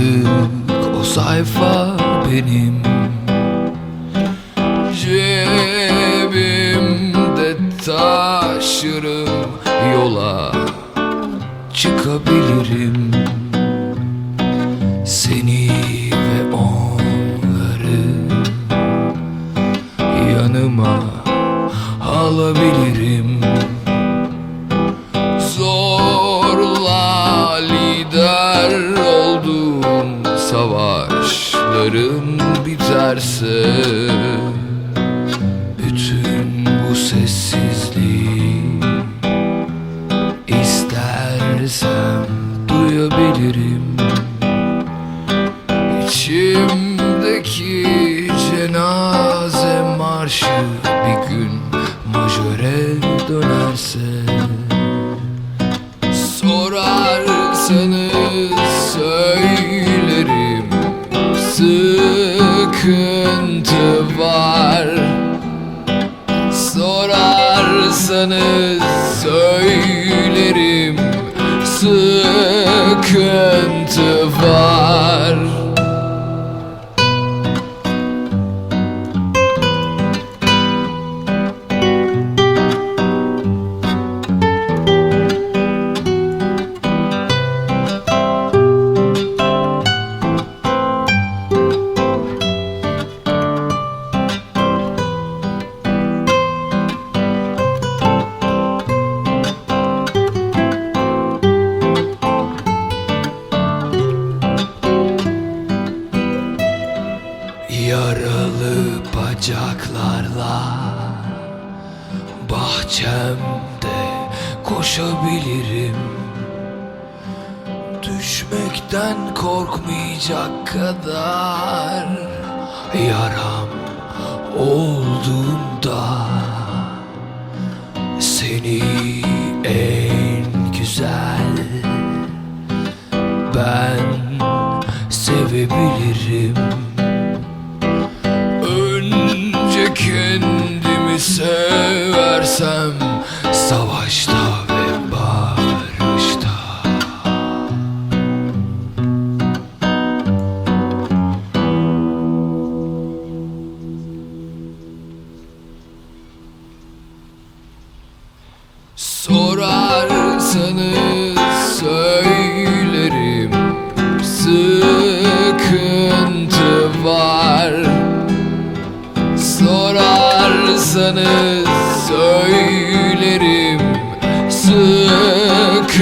artık o sayfa benim Cebimde taşırım yola çıkabilirim. Seni ve onları yanıma alabilirim. Savaşlarım biterse Bütün bu sessizliği istersem duyabilirim. İçimdeki cenaze marşı bir gün majöre dönerse Sorarsanız Sıkıntı var. Sorarsanız söylerim Sıkıntı var bacaklarla Bahçemde koşabilirim. Düşmekten korkmayacak kadar Yaram olduğunda Seni en güzel Ben sevebilirim Sorarsanız söylerim Sıkıntı var. Sorarsanız söylerim Sıkıntı